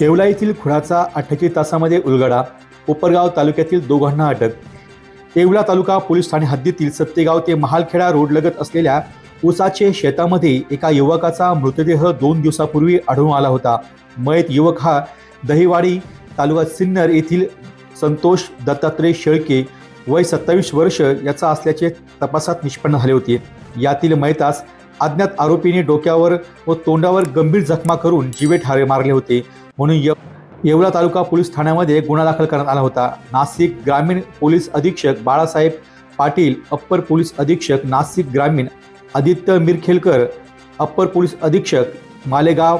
येवला येथील खुणाचा अठ्ठेचाळीस तासामध्ये उलगडा. कोपरगाव तालुक्यातील दोघांना अटक. येवला तालुका पोलीस ठाणे हद्दीतील सत्तेगाव ते महालखेडा रोडलगत असलेल्या ऊसाचे शेतामध्ये एका युवकाचा मृतदेह दोन दिवसापूर्वी आढळून आला होता. मयत युवक हा दहिवाडी तालुका सिन्नर येथील संतोष दत्तात्रय शेळके वय सत्तावीस वर्ष याचा असल्याचे तपासात निष्पन्न झाले होते. यातील मैतास अज्ञात आरोपीने डोक्यावर व तोंडावर गंभीर जखमा करून जीवे ठारे मारले होते. म्हणून य येवला तालुका पोलीस ठाण्यामध्ये गुन्हा दाखल करण्यात आला होता. नाशिक ग्रामीण पोलीस अधीक्षक बाळासाहेब पाटील अप्पर पोलीस अधीक्षक नाशिक ग्रामीण आदित्य मिरखेलकर अप्पर पोलीस अधीक्षक मालेगाव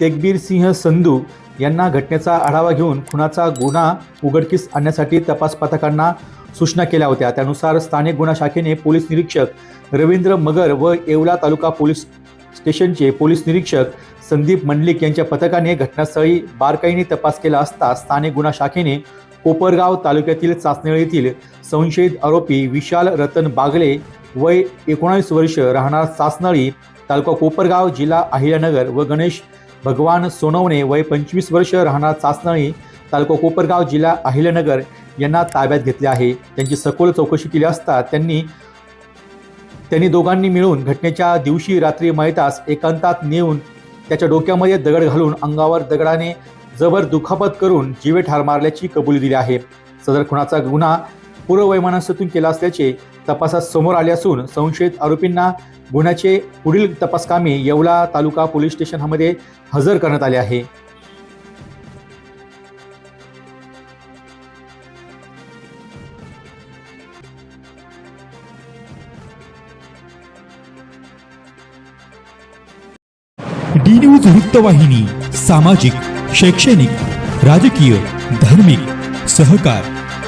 तेगबीर सिंह संधू यांना घटनेचा आढावा घेऊन खुनाचा गुन्हा उघडकीस आणण्यासाठी तपास पथकांना सूचना केल्या होत्या. त्यानुसार स्थानिक गुन्हा शाखेने पोलीस निरीक्षक रवींद्र मगर व येवला तालुका पोलीस स्टेशनचे पोलीस निरीक्षक संदीप मंडलिक यांच्या पथकाने घटनास्थळी बारकाईने तपास केला असता स्थानिक गुन्हा शाखेने कोपरगाव तालुक्यातील चाचनेळ येथील संशयित आरोपी विशाल रतन बागले वय एकोणावीस वर्ष राहणार चाचनळी तालुका कोपरगाव जिल्हा अहिल्यानगर व गणेश भगवान सोनवणे वय पंचवीस वर्ष राहणार चाचनळी तालुका कोपरगाव जिल्हा अहिल्यानगर यांना ताब्यात घेतले आहे. त्यांची सखोल चौकशी केली असता त्यांनी त्यांनी दोघांनी मिळून घटनेच्या दिवशी रात्री मयतास एकांतात नेऊन त्याच्या डोक्यामध्ये दगड घालून अंगावर दगडाने जबर दुखापत करून जीवे ठार मारल्याची कबुली दिली आहे. सदर खुनाचा गुन्हा पूर्ववैमानस्यातून केला असल्याचे तपासात समोर आले असून संशयित आरोपींना गुन्ह्याचे पुढील तपासकामी येवला तालुका पोलीस स्टेशनमध्ये हजर करण्यात आले आहे. डी न्यूज वृत्तवाहिनी सामाजिक शैक्षणिक राजकीय धार्मिक सहकार.